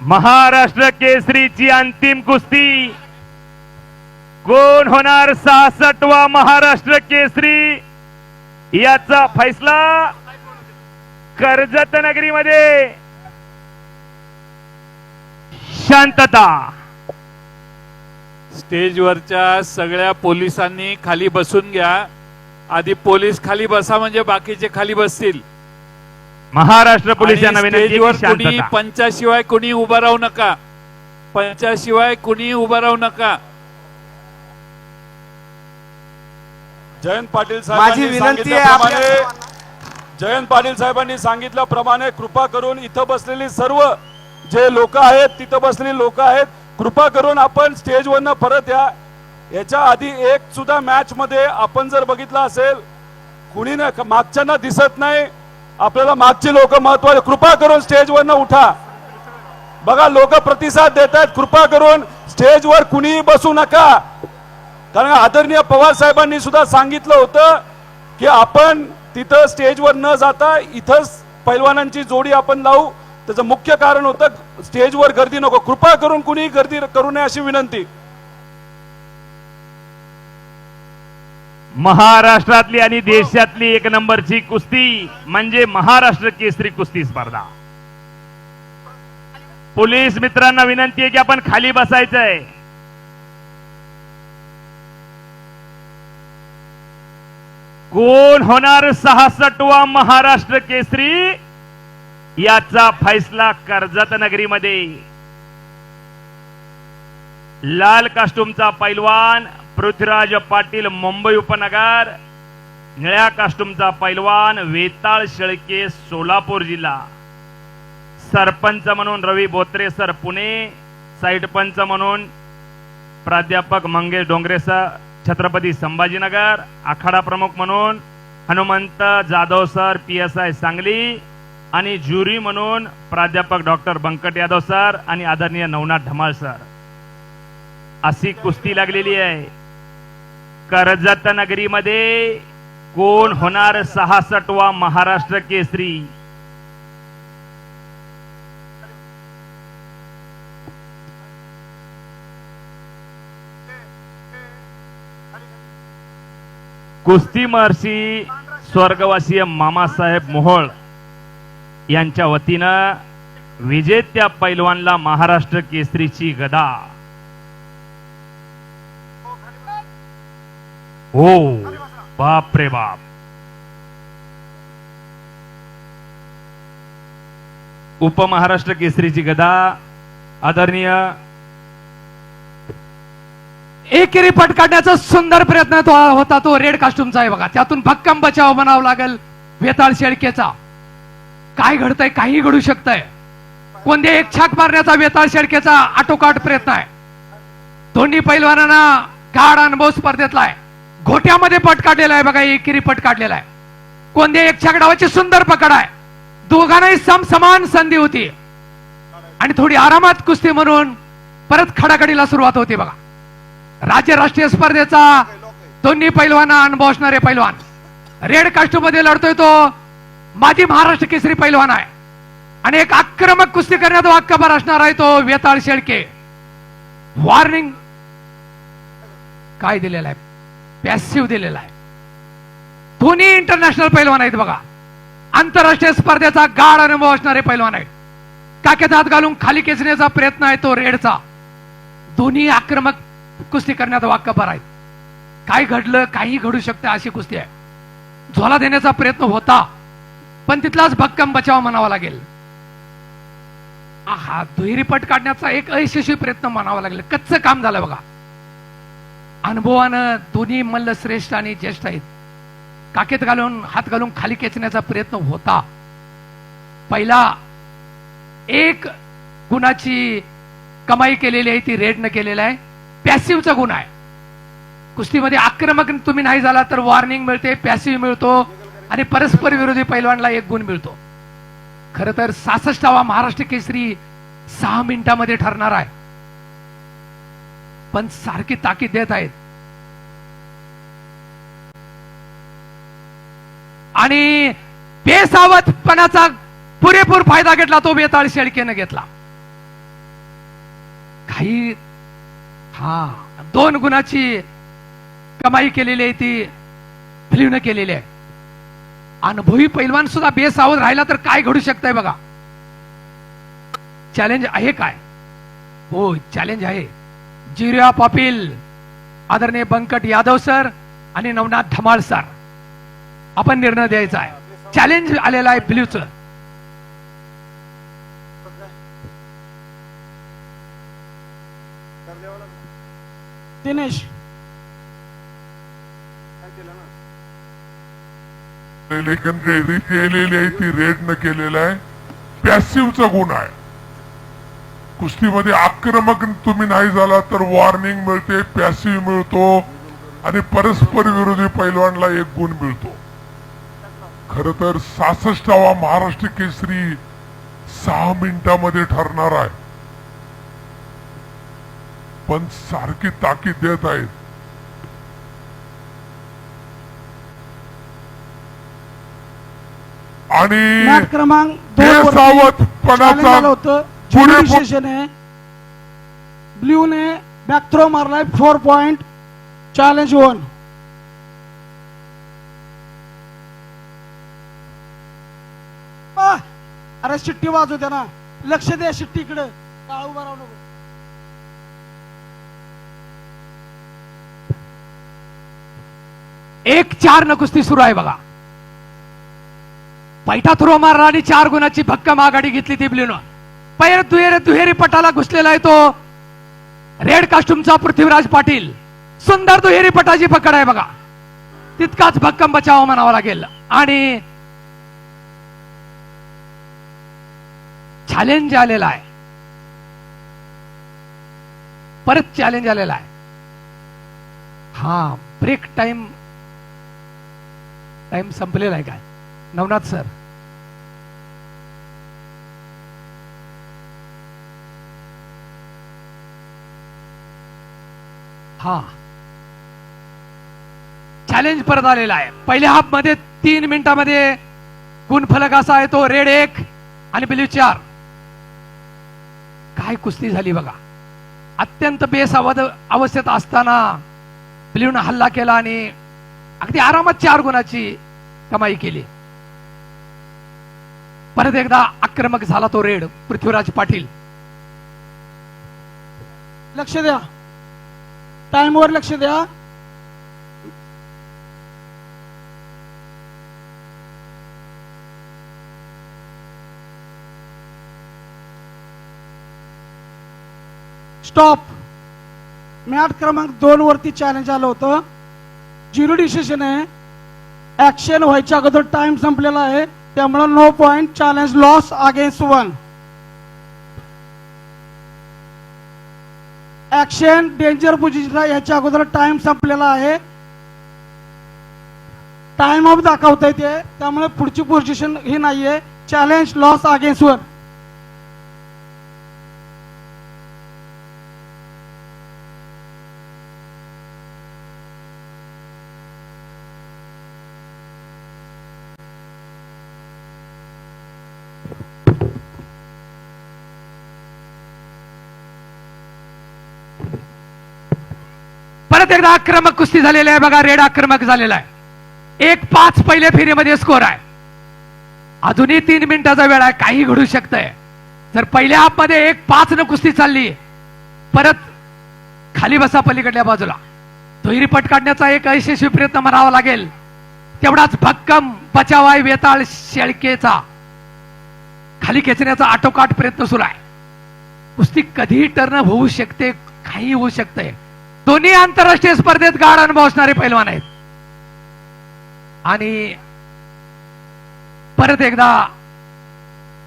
महाराष्ट्र केसरीची अंतिम कुस्ती. कोण होणार सहासष्टवा महाराष्ट्र केसरी? याचा फैसला कर्जत नगरीमध्ये. शांतता. स्टेजवरच्या सगळ्या पोलिसांनी खाली बसून घ्या. आधी पोलीस खाली बसा म्हणजे बाकीचे खाली बसतील. महाराष्ट्र पोलिसांना विनंती कुणी पंचाशिवाय कुणी उभं राहू नका. पंचाशिवाय कुणी उभं राहू नका. जयंत पाटील माझी साहेबांनी विनंती आहे जयंत पाटील साहेबांनी सांगितल्याप्रमाणे कृपा करून इथं बसलेली सर्व जे लोक आहेत तिथं बसलेली लोक आहेत कृपा करून आपण स्टेजवरनं परत या. याच्या आधी एक सुद्धा मॅच मध्ये आपण जर बघितलं असेल कुणी ना मागच्यांना दिसत नाही. आपल्याला मागची लोक महत्त्वाचे कृपा करून स्टेजवरनं उठा. बघा लोक प्रतिसाद देत आहेत कृपा करून स्टेजवर कुणीही बसू नका. कारण आदरणीय पवार साहेबांनी सुद्धा सांगितलं होतं की आपण तिथं स्टेजवर न जाता इथंच पैलवानांची जोडी आपण लावू. त्याचं मुख्य कारण होतं स्टेजवर गर्दी नको. कृपा करून कुणीही गर्दी करू नये अशी विनंती. महाराष्ट्रातली आणि देशातली एक नंबरची कुस्ती म्हणजे महाराष्ट्र केसरी कुस्ती स्पर्धा. पोलीस मित्रांना विनंती आहे की आपण खाली बसायचंय. कोण होणार सहासष्टवा महाराष्ट्र केसरी? याचा फैसला कर्जत नगरीमध्ये. लाल कास्टूमचा पैलवान पृथ्वीराज पाटील मुंबई उपनगर. निळ्या कास्टूमचा पैलवान वेताळ शेळके सोलापूर जिल्हा. सरपंच म्हणून रवी बोत्रे सर पुणे. साईड पंच म्हणून प्राध्यापक मंगेश डोंगरे सर छत्रपती संभाजीनगर. आखाडा प्रमुख म्हणून Hanumant Jadhav sir P S I Sangli. आणि ज्युरी म्हणून प्राध्यापक डॉक्टर बंकट यादव सर आणि आदरणीय नवनाथ ढमाळ सर. अशी कुस्ती लागलेली आहे. कर्जत नगरीमध्ये कोण होणार सहासठवा महाराष्ट्र केसरी? कुस्ती महर्षी स्वर्गवासीय मामासाहेब मोहोळ यांच्या वतीनं विजेत्या पैलवानला महाराष्ट्र केसरीची गदा. हो बाप रे बाप. उपमहाराष्ट्र केसरीची गदा आदरणीय एकेरी पट काढण्याचा सुंदर प्रयत्न तो होता तो रेड कास्टूमचा आहे बघा. त्यातून भक्कम बचाव बनावा लागेल वेताळ शेळकेचा. काय घडतंय काही घडू शकतंय. कोणते एक छाक मारण्याचा वेताळ शेळकेचा आटोकाट प्रयत्न आहे. दोन्ही पैलवानांना गाड अनुभव स्पर्धेतला आहे. घोट्यामध्ये पट काढलेला आहे बघा एकेरी पट काढलेला आहे. कोणत्या एक छाक डावाची सुंदर पकड आहे? दोघांनाही सम समान संधी होती. आणि थोडी आरामात कुस्ती म्हणून परत खडाखडीला सुरुवात होती बघा. राज्य राष्ट्रीय स्पर्धेचा दोन्ही पैलवाना अनुभव असणारे पैलवान. रेड कास्टमध्ये लढतोय तो माजी महाराष्ट्र केसरी पैलवान आहे. आणि एक आक्रमक कुस्ती करण्यात वाक्यभर असणार आहे तो वेताळ शेळके. वॉर्निंग काय दिलेला आहे? पॅसिव्ह दिलेला आहे. दोन्ही इंटरनॅशनल पैलवान आहेत बघा. आंतरराष्ट्रीय स्पर्धेचा गाढ अनुभव असणारे पैलवान आहेत. काके हात घालून खाली खेचण्याचा प्रयत्न आहे तो रेडचा. दोन्ही आक्रमक कुस्ती करण्यात वाक्यभर आहेत. काय घडलं काही घडू शकतं अशी कुस्ती आहे. झोला देण्याचा प्रयत्न होता पण तिथलाच भक्कम बचाव म्हणावा लागेल. हा दुहेरी पट काढण्याचा एक अयशस्वी प्रयत्न म्हणावा लागेल. कच्चं काम झालं बघा. अनुभवानं दोन्ही मल्ल श्रेष्ठ आणि ज्येष्ठ आहेत. काकेत घालून हात घालून खाली खेचण्याचा प्रयत्न होता. पहिला एक गुणाची कमाई केलेली आहे ती रेडनं केलेला आहे. पॅसिव्हचा गुण आहे. कुस्तीमध्ये आक्रमक तुम्ही नाही झाला तर वॉर्निंग मिळते पॅसिव्ह मिळतो आणि परस्पर विरोधी पैलवानला एक गुण मिळतो. खर तर सासष्टावा महाराष्ट्र केसरी सहा मिनिटामध्ये ठरणार आहे. पण सारखी ताकीद देत आहेत. आणि बेसावधपणाचा पुरेपूर फायदा घेतला तो बेताळ शेळकेनं घेतला. काही हा दोन गुणाची कमाई केलेली आहे ती फिल्मनं केलेली आहे. अनुभवी पैलवान सुद्धा बेसावध राहिला तर काय घडू शकतंय बघा. चॅलेंज आहे काय? हो चॅलेंज आहे. जिर्या पाटील आदरणीय बंकट यादव सर आणि नवनाथ धमाळ सर आपण निर्णय द्यायचा आहे. चॅलेंज आलेला आहे ब्ल्यूच दिनेश. लेखन केलेली आहे ती रेड न केलेला आहे. पॅसिव्हचा गुण आहे. कुस्तीमध्ये आक्रमक तुम्ही नाही झाला तर वॉर्निंग मिळते पॅसिव्ह मिळतो आणि परस्पर विरोधी पैलवानला एक गुण मिळतो. खर तर सासष्टावा महाराष्ट्र केसरी सहा मिनिटामध्ये ठरणार आहे. पण सारखी ताकीद देत आहेत. आणि क्रमांक होतं. पुढे जुनी पु- डिसिजन आहे. ब्ल्यूने बॅक थ्रो मारलाय फोर पॉइंट चॅलेंज वन अरे शिट्टी वाजू द्या ना. लक्ष द्या शिट्टीकडे काळ उभा राहू नको. एक चार न कुस्ती सुरू आहे बघा. पैठा थ्रो मारला आणि चार गुणाची भक्कम आघाडी घेतली ती ब्ल्यूनं. पैर दुहेरी दुहेरी पटाला घुसलेला आहे तो. रेड कास्ट्यूमचा पृथ्वीराज पाटील. सुंदर दुहेरी पटाची पकड आहे बघा. तितकाच भक्कम बचाव म्हणावा लागेल. आणि चॅलेंज आलेला आहे. परत चॅलेंज आलेला आहे. हा ब्रेक टाइम टाइम संपलेला आहे काय? नवनाथ सर हा. चॅलेंज परत आलेला आहे. पहिल्या हाफमध्ये तीन मिनिटामध्ये गुणफलक असा आहे तो रेड एक आणि ब्ल्यू चार. काय कुस्ती झाली बघा. अत्यंत बेसावध अवस्थेत असताना ब्ल्यूनं हल्ला केला आणि अगदी आरामात चार गुणाची कमाई केली. परत एकदा आक्रमक झाला तो रेड पृथ्वीराज पाटील. लक्ष द्या. टाइमवर लक्ष द्या. स्टॉप मॅट क्रमांक दोन वरती चॅलेंज आलं होतं. झिरो डिसिशन आहे. ऍक्शन व्हायच्या अगोदर टाइम संपलेला आहे. त्यामुळे no point challenge loss against one action danger पोझिशनला याच्या अगोदर टाइम संपलेला आहे. टाइम ऑफ दाखवता येते त्यामुळे पुढची पोझिशन ही नाहीये. चॅलेंज लॉस अगेन्स्ट वन परत एकदा आक्रमक कुस्ती झालेली आहे बघा रेड आक्रमक झालेला आहे. एक पाच पहिल्या फेरीमध्ये स्कोर आहे. अजूनही तीन मिनिटाचा वेळ आहे काही घडू शकतंय. जर पहिल्या हाफमध्ये एक पाच न कुस्ती चालली. परत खाली बसा पलीकडल्या बाजूला. दुहेरी पट काढण्याचा एक अयशस्वी प्रयत्न म्हणावा लागेल. तेवढाच भक्कम बचावाय वेताळ शेळकेचा. खाली खेचण्याचा आटोकाट प्रयत्न सुरू आहे. कुस्ती कधीही टर्न होऊ शकते काही होऊ शकते दोन्ही आंतरराष्ट्रीय स्पर्धेत गाढ अनुभव असणारे पैलवान आहेत. आणि परत एकदा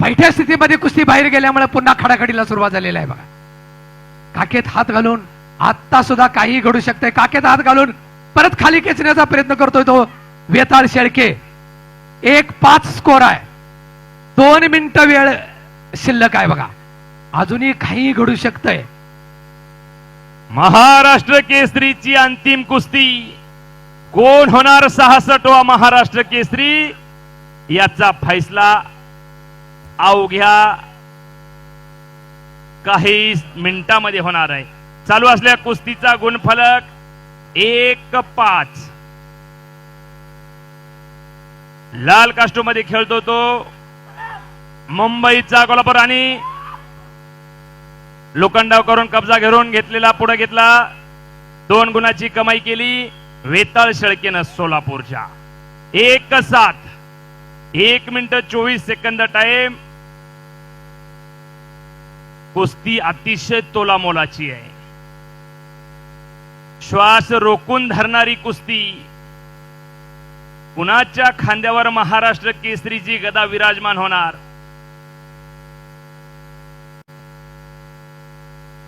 पैठ्या स्थितीमध्ये कुस्ती बाहेर गेल्यामुळे पुन्हा खडाखडीला सुरुवात झालेली आहे बघा. काकेत हात घालून आत्ता सुद्धा काही घडू शकते काकेत हात घालून परत खाली खेचण्याचा प्रयत्न करतोय तो वेताळ शेळके. एक पाच स्कोर आहे. दोन मिनिटं वेळ शिल्लक आहे बघा. अजूनही काही घडू शकतंय. महाराष्ट्र केसरीची अंतिम कुस्ती. कोण होणार सहासष्टवा महाराष्ट्र केसरी? याचा फैसला अवघ्या काही मिनिटांमध्ये होणार आहे. चालू असल्या कुस्तीचा गुणफलक एक पाच. लाल कास्टूममध्ये खेळतो तो. मुंबईचा कोल्हापूर आणि लोखंडाव करून कब्जा घेऊन घेतलेला पुढे घेतला. दोन गुणाची कमाई केली. वेताळ शेळकेनं सोलापूरच्या. एक सात. एक मिनिट चोवीस सेकंद टाइम कुस्ती अतिशय तोलामोलाची आहे. श्वास रोखून धरणारी कुस्ती. कुणाच्या खांद्यावर महाराष्ट्र केसरीची गदा विराजमान होणार?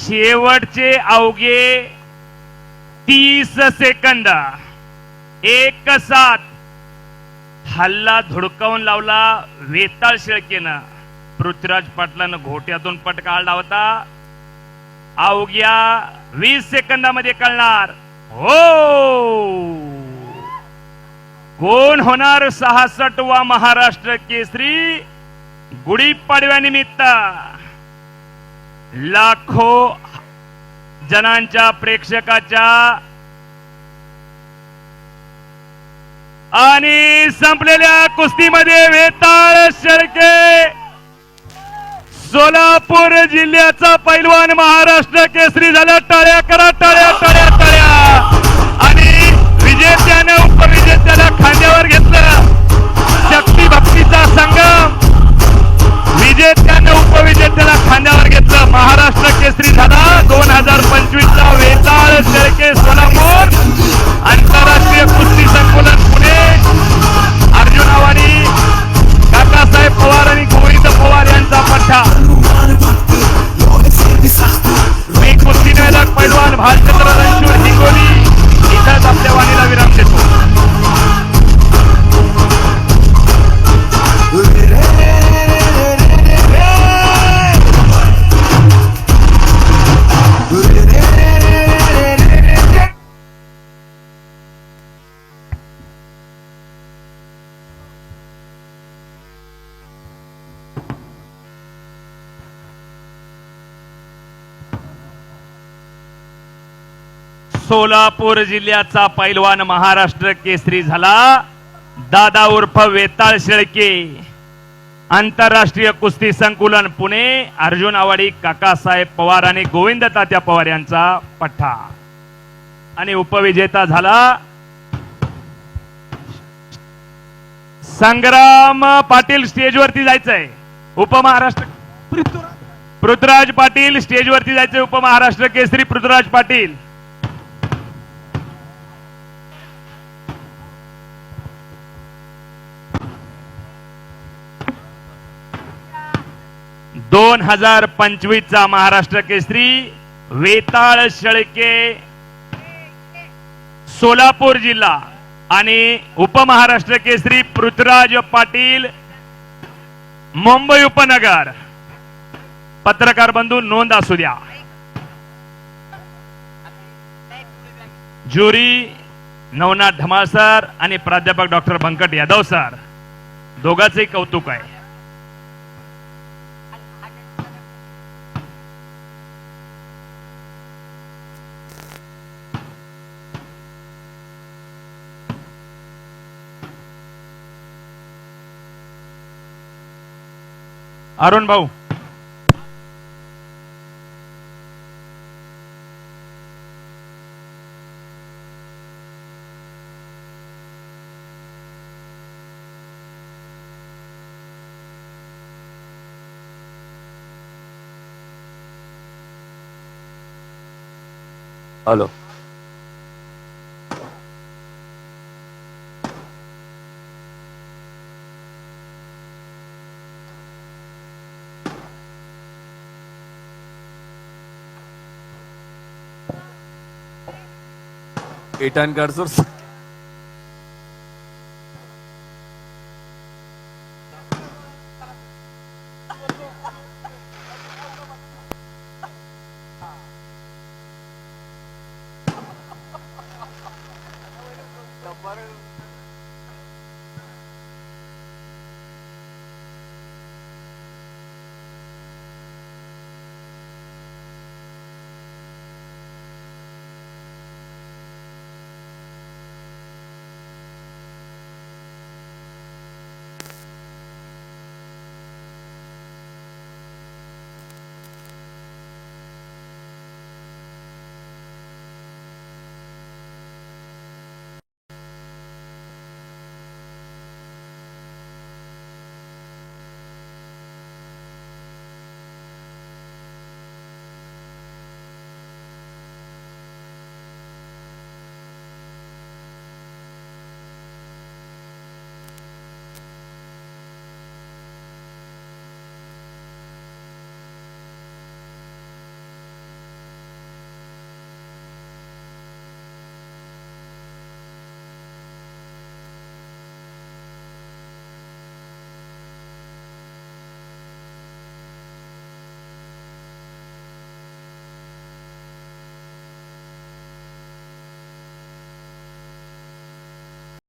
शेवटचे अवघे तीस सेकंद. एक सात. हल्ला धुडकावून लावला वेताळ शेळकेनं. पृथ्वीराज पाटलानं घोट्यातून पटका लावता. होता अवघ्या वीस सेकंदामध्ये कळणार. हो! कोण होणार सहासष्टवा महाराष्ट्र केसरी? गुढीपाडव्यानिमित्त. लाखो जणांच्या प्रेक्षकाच्या आणि संपलेल्या कुस्तीमध्ये वेताळ शेळके. सोलापूर जिल्ह्याचा पैलवान महाराष्ट्र केसरी झाला टाळ्या करा टाळ्या टाळ्या टाळ्या. आणि विजेत्यानं उपविजेत्याला खांद्यावर घेतलं. शक्ती भक्तीचा संघ म्हणजे विजेत्यानं उपविजेत्याला खांद्यावर घेतलं. महाराष्ट्र केसरी झाला. दोन हजार पंचवीस चा वेताळ शेळके सोलापूर. आंतरराष्ट्रीय कुस्ती संकुलन पुणे. सोलापूर जिल्ह्याचा पैलवान महाराष्ट्र केसरी झाला. दादा उर्फ वेताळ शेळके. आंतरराष्ट्रीय कुस्ती संकुलन पुणे. अर्जुन आवाडी काकासाहेब पवार आणि गोविंद तात्या पवार यांचा पठ्ठा. आणि उपविजेता झाला. संग्राम पाटील स्टेजवरती जायचंय. उपमहाराष्ट्र पृथ्वीराज पृथ्वीराज पाटील स्टेजवरती जायचंय. उपमहाराष्ट्र केसरी पृथ्वीराज पाटील. दोन हजार पंचवीस चा महाराष्ट्र केसरी वेताळ शेळके सोलापूर जिल्हा आणि उपमहाराष्ट्र केसरी पृथ्वीराज पाटील मुंबई उपनगर. पत्रकार बंधू नोंद असू द्या. ज्युरी नवनाथ धमाळ सर आणि प्राध्यापक डॉक्टर बंकट यादव सर. दोघांचे कौतुक आहे. अरुण भाऊ. हॅलो. इटानकर सर